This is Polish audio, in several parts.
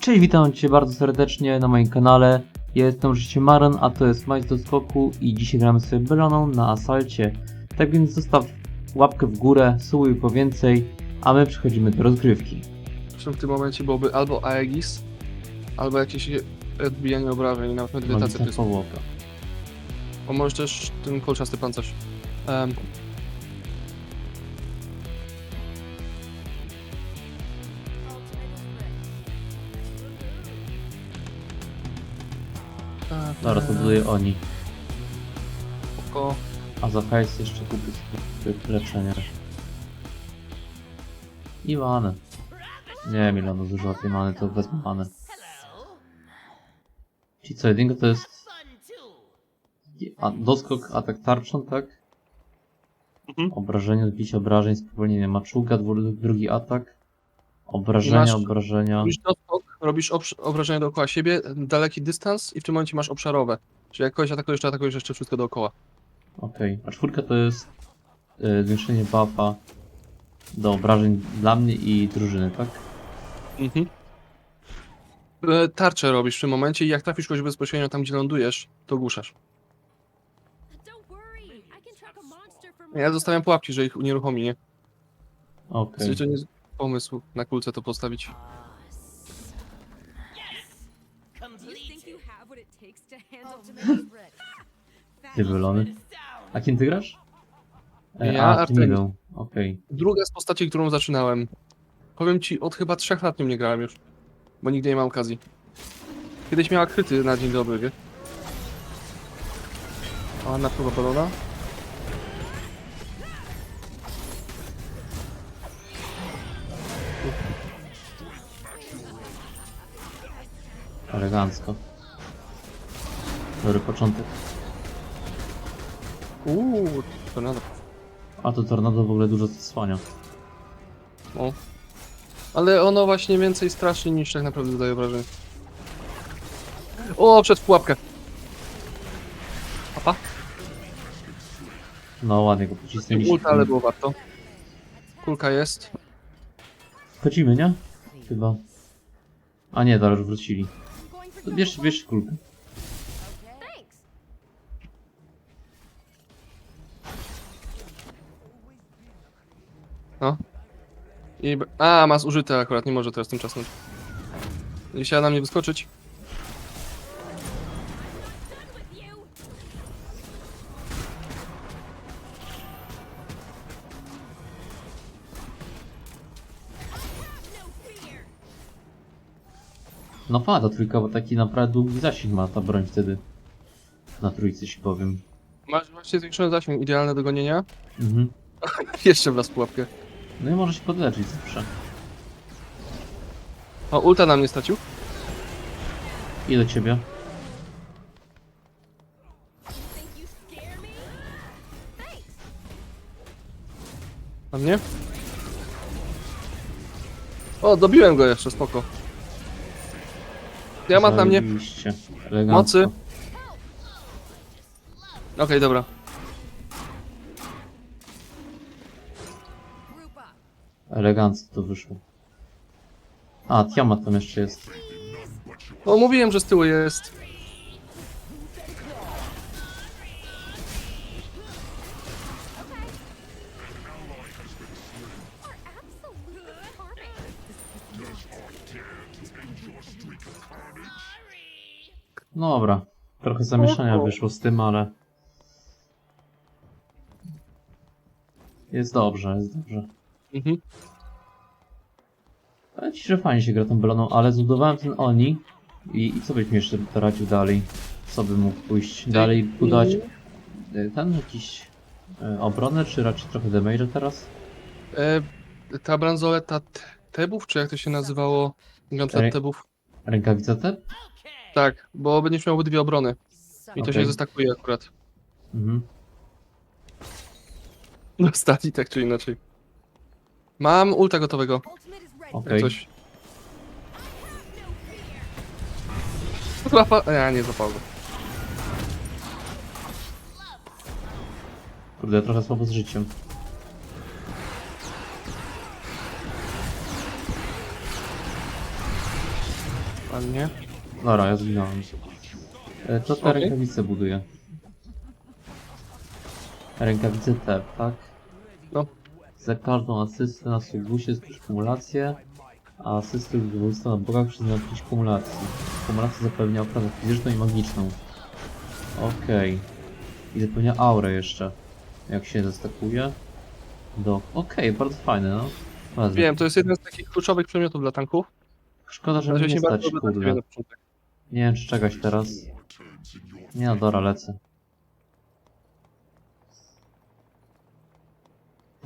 Cześć, witam Cię bardzo serdecznie na moim kanale. Ja jestem oczywiście Maron, a to jest Majs do skoku i dzisiaj gramy sobie Beloną na asalcie. Tak więc zostaw łapkę w górę, subuj po więcej, a my przechodzimy do rozgrywki. Zresztą w tym momencie byłoby albo Aegis, albo jakieś odbijanie obrażeń, nawet to jest. powłoka. Bo może też ten kolczasty pancerz. Um, Dobra, to buduję oni. Spoko. A za hajs jeszcze kupię sobie leczenie. I manę. Nie wiem ile ono zużywa tej many, to wezmę manę. Czyli co, jedynka to jest... A, doskok, atak tarczą, tak? Mhm. Obrażenie, odbicie obrażeń, spowolnienie maczuga, drugi atak. Obrażenia, Masz- obrażenia. Robisz obrażenia dookoła siebie, daleki dystans i w tym momencie masz obszarowe. Czyli jak kogoś atakujesz, to atakujesz jeszcze wszystko dookoła. Okej, a czwórka to jest y, zwiększenie buffa do obrażeń dla mnie i drużyny, tak? Mhm. E, Tarczę robisz w tym momencie i jak trafisz kogoś bezpośrednio tam, gdzie lądujesz, to ogłuszasz. Ja zostawiam pułapki, że ich unieruchomi, nie? Okej. Okay. To nie jest pomysł na kulce to postawić. Ty wylony. A kim ty grasz? E, Ja, a, Artemis. Artemidą. Okej. Druga z postaci, którą zaczynałem. Powiem ci, od chyba trzech lat nim nie grałem już. Bo nigdy nie mam okazji. Kiedyś miała kryty na dzień dobry, wie? Ładna próba balona. Elegancko. Dobry początek. Uuu, tornado. A to tornado w ogóle dużo zasłania. O. Ale ono właśnie więcej straszy niż tak naprawdę dodaje wrażenie. O, przed pułapkę. Papa? No ładnie go pocisnęliśmy. Ulta, ale było warto. Kulka jest. Wchodzimy, nie? Chyba. A nie, już wrócili. To bierz, bierz kulkę. I... b- A, ma zużyte akurat, nie może teraz tymczasem. Nie chciała na mnie wyskoczyć. No. No fajna ta trójka, bo taki naprawdę długi zasięg ma ta broń wtedy. Na trójce się powiem. Masz właśnie zwiększony zasięg, idealne do gonienia. Mhm. Jeszcze w las pułapkę. No i może się podleczyć zawsze. O, ulta na mnie stracił. I do ciebie. Na mnie. O, dobiłem go jeszcze, spoko. Diamant na mnie. Zajebiście. Elegancko. Mocy. Okej, dobra. Elegancko to wyszło. A, Tiamat tam jeszcze jest. O, mówiłem, że z tyłu jest. No dobra. Trochę zamieszania wyszło z tym, ale... Jest dobrze, jest dobrze. Mhm. Powiem ci, że fajnie się gra tą beloną, ale zbudowałem ten Oni i, i co byś mi jeszcze radził dalej? Co bym mógł pójść dalej, budować y, ten jakiś y, obronę, czy raczej trochę damage'a teraz? E, ta bransoleta Tebów, czy jak to się nazywało? Ej. Tebów. Rękawica te? Tak, bo będziesz miał dwie obrony. I to Okej. się zestakuje akurat. Mhm. No stati tak czy inaczej. Mam ulta gotowego. Okej. Coś. Złapa... Ja nie złapał go. Kurde, trochę słabo z życiem. Ładnie. Dobra, ja zginąłem. E, To te Okej. rękawice buduję. Rękawice te, tak? No. Za każdą asystę na subbusie skróć kumulację, a asysty dowództwa na bogach przyzna 5 kumulacji. Kumulacja zapewnia ochronę fizyczną i magiczną. Okej. I zapewnia aurę jeszcze. Jak się zestakuje. Do... Okej, bardzo fajne, no. Wezmę. Wiem, to jest jeden z takich kluczowych przedmiotów dla tanków. Szkoda, że mnie się nie stać, kurde. Nie wiem, czy czekać teraz. Nie no, dobra, lecę.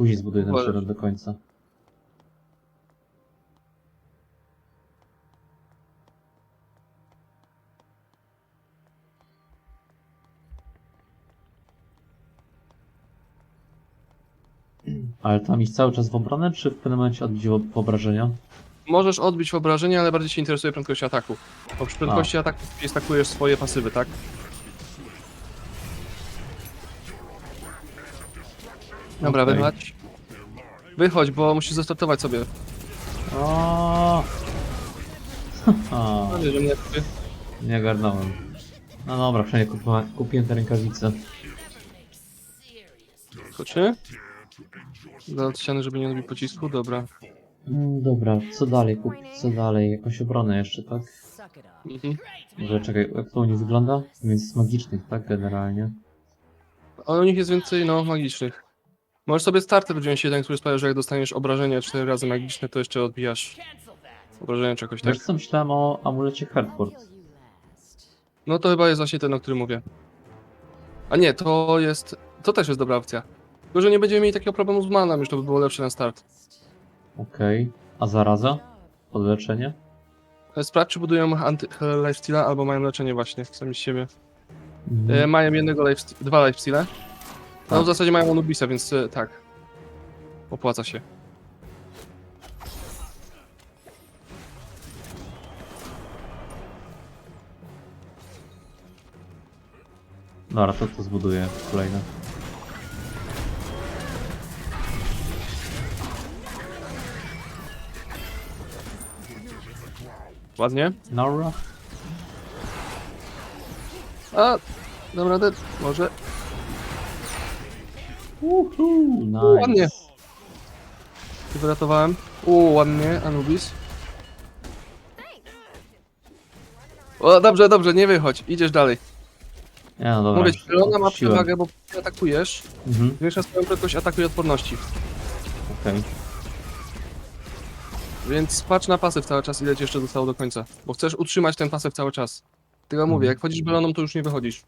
Później zbuduję ten Możesz. do końca. Ale tam iść cały czas w obronę, czy w pewnym momencie odbić ob- obrażenia? Możesz odbić obrażenia, ale bardziej Cię interesuje prędkość ataku. Bo przy prędkości ataku stakujesz swoje pasywy, tak? Dobra, Okej. wychodź. Wychodź, bo musisz zestartować sobie. O! No nie, że mnie... Nie ogarnąłem. No dobra, przynajmniej kupiłem, kupiłem te rękawice. Skoczy. Do ściany, żeby nie robić pocisku, dobra. Mm, dobra, co dalej kupić? Co dalej? Jakąś obronę jeszcze, tak? Mhm. Może czekaj, jak to u nich wygląda? Więc magicznych, tak? Generalnie. Ale u nich jest więcej, no, magicznych. Możesz sobie starter wziąć jeden, który sprawia, że jak dostaniesz obrażenia 4 razy magiczne, to jeszcze odbijasz obrażenia czy jakoś tak. Wiesz co, myślałem o amulecie Hertford. No to chyba jest właśnie ten, o którym mówię. A nie, to jest... To też jest dobra opcja. Tylko, że nie będziemy mieli takiego problemu z manem, już to by było lepsze na start. Okej. A zaraza? Podleczenie? E, Sprawdź, czy budują anty- lifesteala, albo mają leczenie właśnie, sami z siebie. E, Mhm. mają jednego life, dwa lifesteale. No Tak. w zasadzie mają Anubisa, więc e, tak. Opłaca się. Dobra, to to zbuduję kolejne. Ładnie. Nora? A, dobra, dead. Może. Uhu, nice. ładnie. Ty wyratowałem. U, ładnie, Anubis. O, dobrze, dobrze, nie wychodź, idziesz dalej. Nie, no dobra. Mówię ci, już Elona ma przewagę, bo ty atakujesz, Mhm, zwiększa swoją prędkość ataku i odporności. okej. Więc patrz na pasyw cały czas, ile ci jeszcze zostało do końca. Bo chcesz utrzymać ten pasyw cały czas. Tylko mówię, jak wchodzisz beloną, to już nie wychodzisz.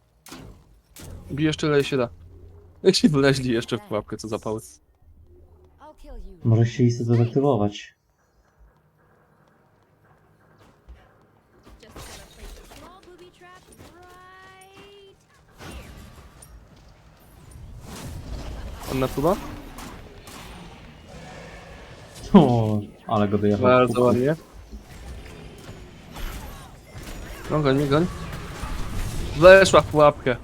Bijesz tyle się da. Jak się wleźli jeszcze w pułapkę, co zapały. Może chcieli sobie dezaktywować. Just gotta place a small booby trap right. Anna próba? O, ale go dojechał. Bardzo ładnie. No goń mnie, goń. Weszła w pułapkę.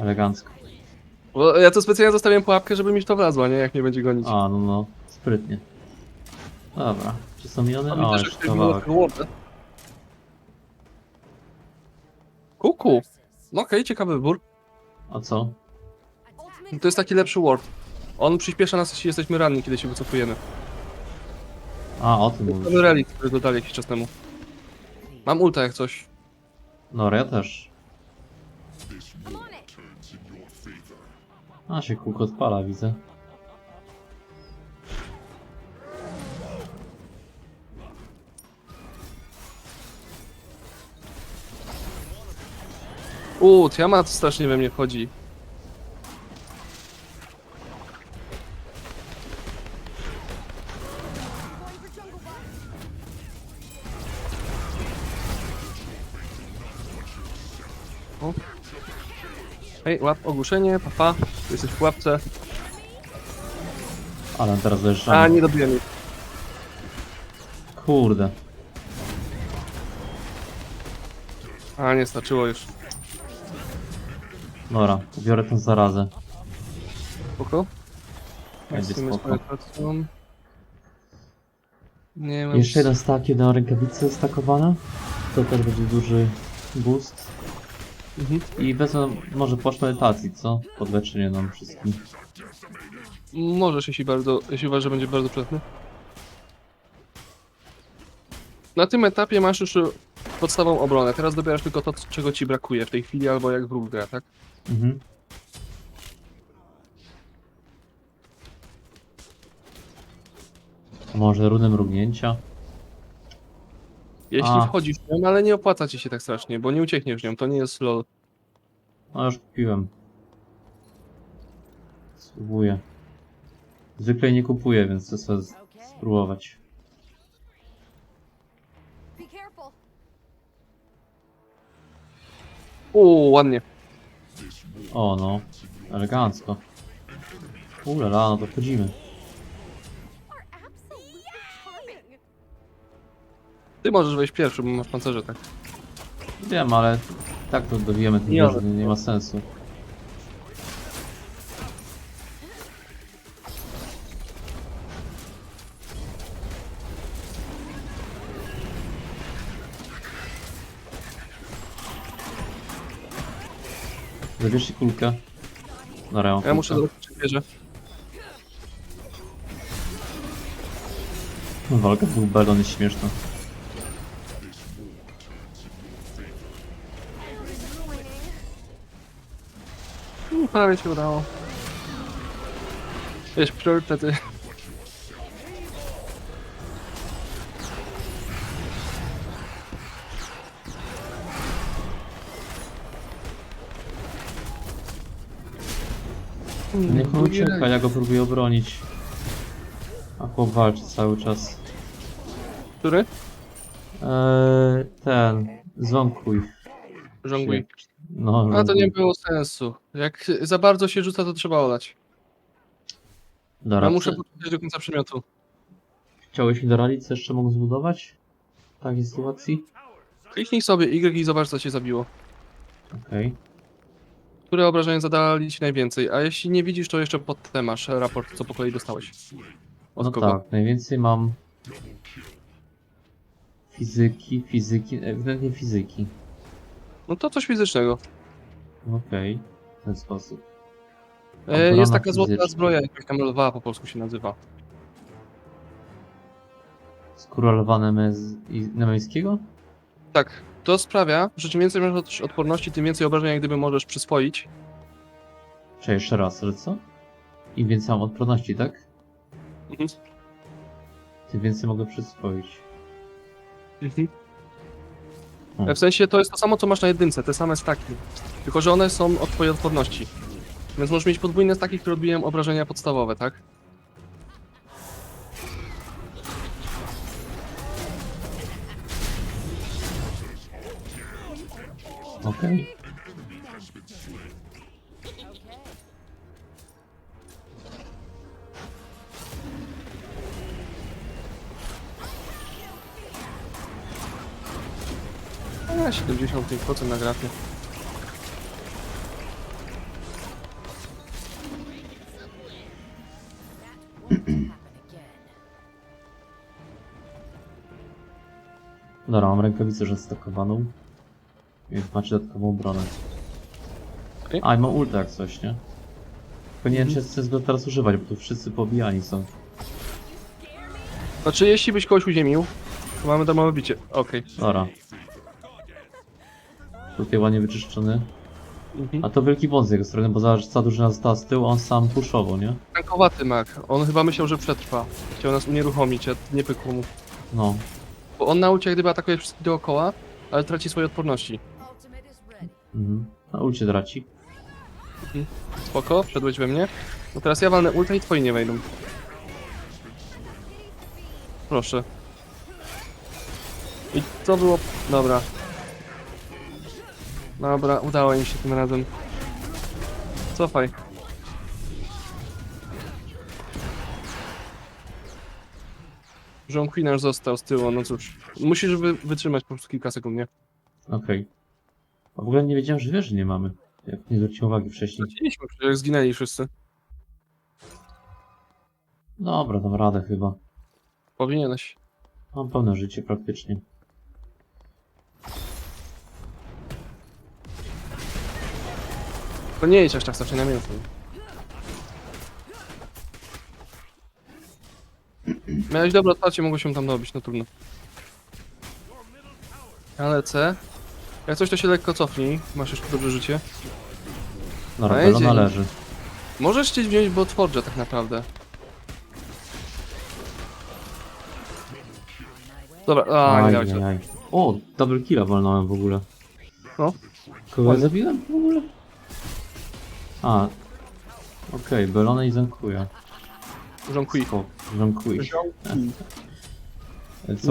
Elegancko. Bo ja to specjalnie zostawiłem pułapkę, żeby mi to wlazła, nie? Jak mnie będzie gonić. A, no no, sprytnie. Dobra, czy są miliony? A O, jeszcze kawałek. tego warda. Kuku. No okej, ciekawy wybór. A co? To jest taki lepszy ward. On przyspiesza nas, jeśli jesteśmy ranni, kiedy się wycofujemy. A, o tym mówisz. Mamy relikt, który dodali jakiś czas temu. Mam ulta jak coś. No, ja też. A, się kółko odpala, widzę. Uuu, Tiamat strasznie we mnie wchodzi. O. Hej, łap ogłuszenie, papa. Tu jesteś w pułapce. Ale teraz dojeżdżamy. A, nie dobiłem jej. Kurde. A, nie starczyło już. Dobra, biorę tę zarazę. Spoko. Będzie Jesteśmy z spoko. penetracją. Nie mam... Jeszcze jeden stack, jedna rękawica stakowana. To też będzie duży boost. Mhm. I wezmę może płaszcz medytacji, co? Podleczenie nam wszystkim. Możesz, jeśli bardzo, jeśli uważasz, że będzie bardzo przydatny. Na tym etapie masz już podstawową obronę. Teraz dobierasz tylko to, czego ci brakuje w tej chwili, albo jak wróg gra, tak? Mhm. Może runę mrugnięcia? Jeśli A. wchodzisz w nią, ale nie opłaca ci się tak strasznie, bo nie uciekniesz nią, to nie jest LOL. No już kupiłem. Spróbuję. Zwykle nie kupuję, więc chcę sobie z- spróbować. Be careful. Uuu, ładnie. O no, elegancko. Ulala, no to wchodzimy. Ty możesz wejść pierwszy, bo masz pancerze, tak? Wiem, ale tak to dobijemy ten Nie, ale- nie, nie ma sensu. Zabierzcie kulkę. Dobra, mam Ja muszę kulkę. zobaczyć wieżę. Walka dwóch belon jest śmieszna. Prawie się udało. Wiesz, priorytety. Niech on ucieka, ja go próbuję obronić. A chłop walczy cały czas. Który? Eee, ten, ząkuj. Żongluj. No, A to żongluj. nie było sensu. Jak za bardzo się rzuca, to trzeba olać. Dobra, Ja muszę poczekać do końca przedmiotu. Chciałeś mi doralić, co jeszcze mogę zbudować? W takiej sytuacji? Kliknij sobie Y i zobacz, co cię zabiło. Okej. Które obrażenia zadali ci najwięcej, a jeśli nie widzisz, to jeszcze pod te masz raport, co po kolei dostałeś. Od No kogo? tak, najwięcej mam... Fizyki, fizyki, ewidentnie fizyki. No to coś fizycznego. Okej, w ten sposób. E, Obrona jest taka złota fizyczna. zbroja, jakaś tam lwa po polsku się nazywa. Skurolowane mez... i nemejskiego? Tak, to sprawia, że czym więcej masz od- odporności, tym więcej obrażeń jak gdyby możesz przyswoić. Czy jeszcze raz, że co? Im więcej mam odporności, tak? Mhm. Tym więcej mogę przyswoić. Mhm. W sensie to jest to samo, co masz na jedynce, te same staki. Tylko, że one są od twojej odporności. Więc możesz mieć podwójne staki, które odbijają obrażenia podstawowe, tak? Okej. A, 75% na grafie. Dobra, mam rękawicę już zastakowaną. Więc macie dodatkową obronę. Okej. A, i mam ulta jak coś, nie? Tylko nie wiem, Mhm. czy chcę go teraz używać, bo tu wszyscy pobijani są. Znaczy, jeśli byś kogoś uziemił, to mamy domowe bicie. Okej. Dobra. Tutaj ładnie wyczyszczony. Mhm. A to wielki błąd z jego strony, bo zobacz, cała drużyna została z tyłu, on sam puszował, nie? Tankowaty mak. On chyba myślał, że przetrwa. Chciał nas unieruchomić, a nie pykło mu. No. Bo on na ucie jak gdyby atakuje wszystkich dookoła, ale traci swoje odporności. Mhm. Na ulcie draci. Spoko, wszedłeś we mnie. No teraz ja walnę ulta i twoi nie wejdą. Proszę. I to było... Dobra. Dobra, udało im się tym razem. Cofaj. Rząd Queen aż został z tyłu, no cóż. Musisz wy wytrzymać po prostu kilka sekund, nie? Okej. A w ogóle nie wiedziałem, że wieży nie mamy. Jak nie zwróciłem uwagi wcześniej. Straciliśmy, przecież zginęli wszyscy. Dobra, dam radę chyba. Powinieneś. Mam pełne życie praktycznie. To nie idź aż tak strasznie na mięso. Miałeś dobre otwarcie, mogło się tam dobić, no trudno. Ja lecę. Jak coś to się lekko cofnij, masz jeszcze dobre życie. Dobra, Będzie. Belona leży. Możesz chcieć wziąć bot Forge'a tak naprawdę. Dobra, a nie dałeś. Ajajaj. O, double killa walnąłem w ogóle. No. Kogo Ładnie. zabiłem w ogóle? A. Okej, Belona i Zenkuja. Żonkuj. Skok, Zenkuj. Co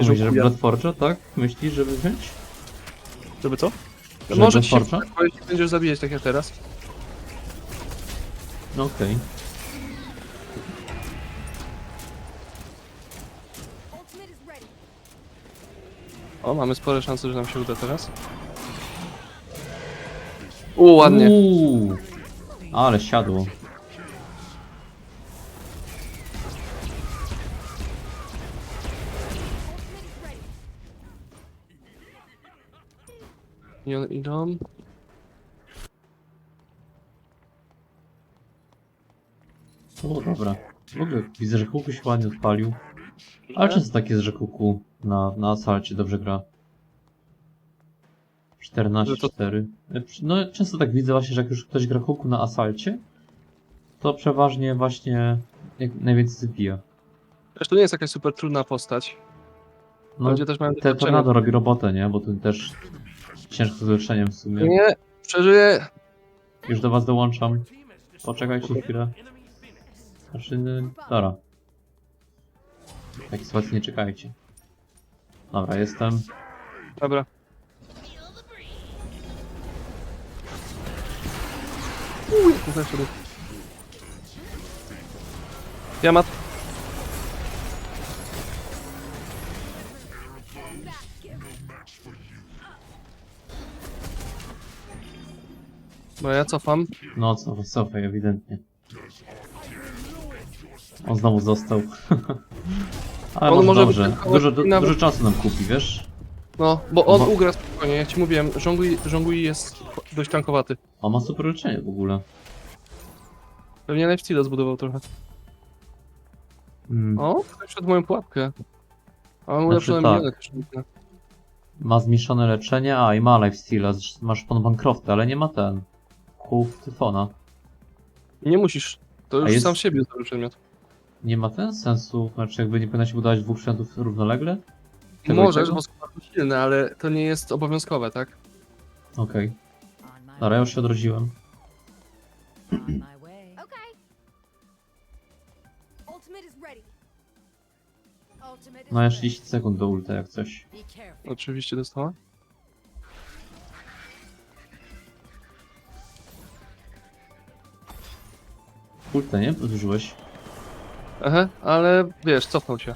Nie myślisz, że. Bloodforge'a, tak? Myślisz, żeby wziąć? Żeby co? Żeby Może ci się Bloodforge'a? bo jeśli będziesz zabijać tak jak teraz. No okej. Ultimate is ready. O, mamy spore szanse, że nam się uda teraz. U, ładnie. Uuu, ale siadło. I one idą. O, dobra. W ogóle widzę, że Kuku się ładnie odpalił. Ale często tak jest, że Kuku na, na asalcie dobrze gra. 14-4. No często tak widzę właśnie, że jak już ktoś gra Kuku na asalcie, to przeważnie właśnie jak najwięcej zabija. Też to nie jest jakaś super trudna postać. No, Ludzie też mają te tornado robi robotę, nie? Bo tu też ciężko z leczeniem w sumie. Nie, przeżyję. Już do was dołączam. Poczekajcie chwilę. Znaczy, no, dobra. W takiej sytuacji nie czekajcie. Dobra, jestem. Dobra. Uj, tutaj sobie. Ja mat. Bo ja cofam. No co, cofaj, ewidentnie. On znowu został. Ale On może może dobrze. wytankować Dużo, du, dużo czasu nam kupi, wiesz? No, bo on Bo- ugra spokojnie, jak ci mówiłem, żongli, żongli jest dość tankowaty. On ma super leczenie w ogóle. Pewnie lifesteala zbudował trochę. Mm, O, ktoś przed moją pułapkę. A mam Znaczy ulepszone tak. miliony też. Ma zmniejszone leczenie, a i ma lifesteala. Masz pan Bancrofta, ale nie ma ten. Kłów Tyfona. Nie musisz. To już jest- sam siebie dobry przedmiot. Nie ma ten sensu, znaczy jakby nie powinno się budować dwóch przedmiotów równolegle? Tego i Możesz, tego? bo są bardzo silne, ale to nie jest obowiązkowe, tak? Okej. Dobra, ja już się odrodziłem. Okay. Ultimate is ready. Ultimate is No ja ready. 30 sekund do ulta jak coś. Oczywiście dostała. Ulta, nie? Zużyłeś? Aha, ale wiesz, cofnął się.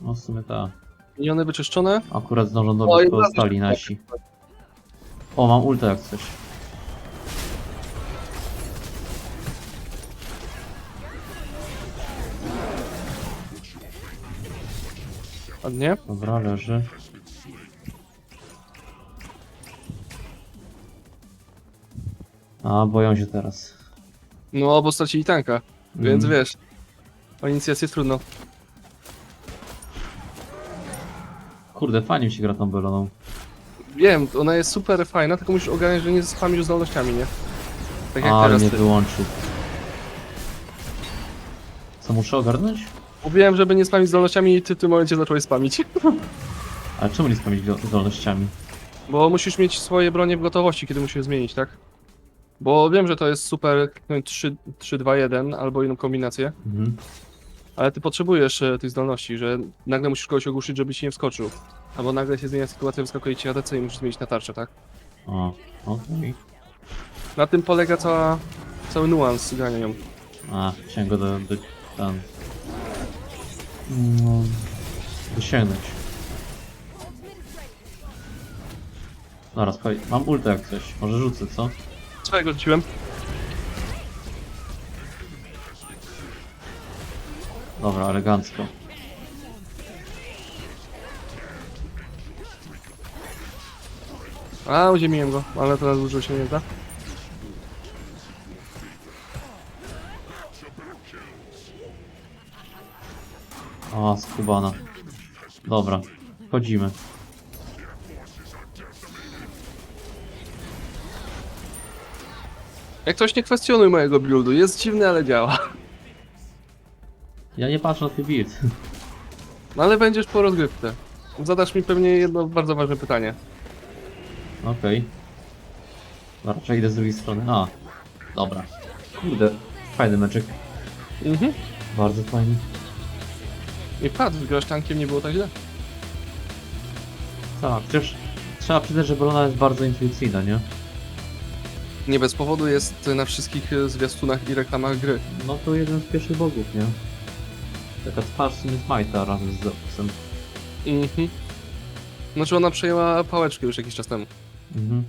No w sumie ta. Miniony wyczyszczone. Akurat zdążą dobić pozostali szybko. nasi. O, mam ulta jak coś. Ładnie. Dobra, leży. A, boją się teraz. No, bo stracili tanka, więc Mm. wiesz. O inicjację trudno. Kurde, fajnie mi się gra tą beloną. Wiem, ona jest super fajna, tylko musisz ogarnąć, że nie spamisz zdolnościami, nie? Tak jak Ale teraz mnie ty. wyłączył. Co muszę ogarnąć? Mówiłem, żeby nie spamić zdolnościami i ty w tym momencie zacząłeś spamić. Ale czemu nie spamić do- zdolnościami? Bo musisz mieć swoje bronie w gotowości, kiedy musisz zmienić, tak? Bo wiem, że to jest super 3, 3 2, 1 albo inną kombinację, Mhm. Ale ty potrzebujesz e, tych zdolności, że nagle musisz kogoś ogłuszyć, żeby ci nie wskoczył. Albo nagle się zmienia sytuacja, wyskakuje ci ADC i musisz zmienić na tarczę, tak? O, okej. Na tym polega cała, cały nuans grania nią. A, chciałem go do, do tam. No, dosięgnąć. Dobra, słuchaj, mam ulta jak coś. Może rzucę, co? Swojego rzuciłem. Dobra, elegancko. A, uziemiłem go, ale teraz użył się nie da. O, skubana. Dobra, chodzimy. Jak ktoś nie kwestionuje mojego buildu, jest dziwny, ale działa. Ja nie patrzę na twój build. No ale będziesz po rozgrywce. Zadasz mi pewnie jedno bardzo ważne pytanie. Okej. Okay. Raczej idę z drugiej strony. A, dobra. Kurde, fajny meczek. Mhm. Bardzo fajny. I patrz, grasz tankiem nie było tak źle. Tak, chociaż trzeba przyznać, że Bolona jest bardzo intuicyjna, nie? Nie bez powodu jest na wszystkich e, zwiastunach i reklamach gry. No to jeden z pierwszych bogów, nie? Taka twarz Smite'a razem z Zeusem. Mhm. Znaczy ona przejęła pałeczkę już jakiś czas temu. Mhm.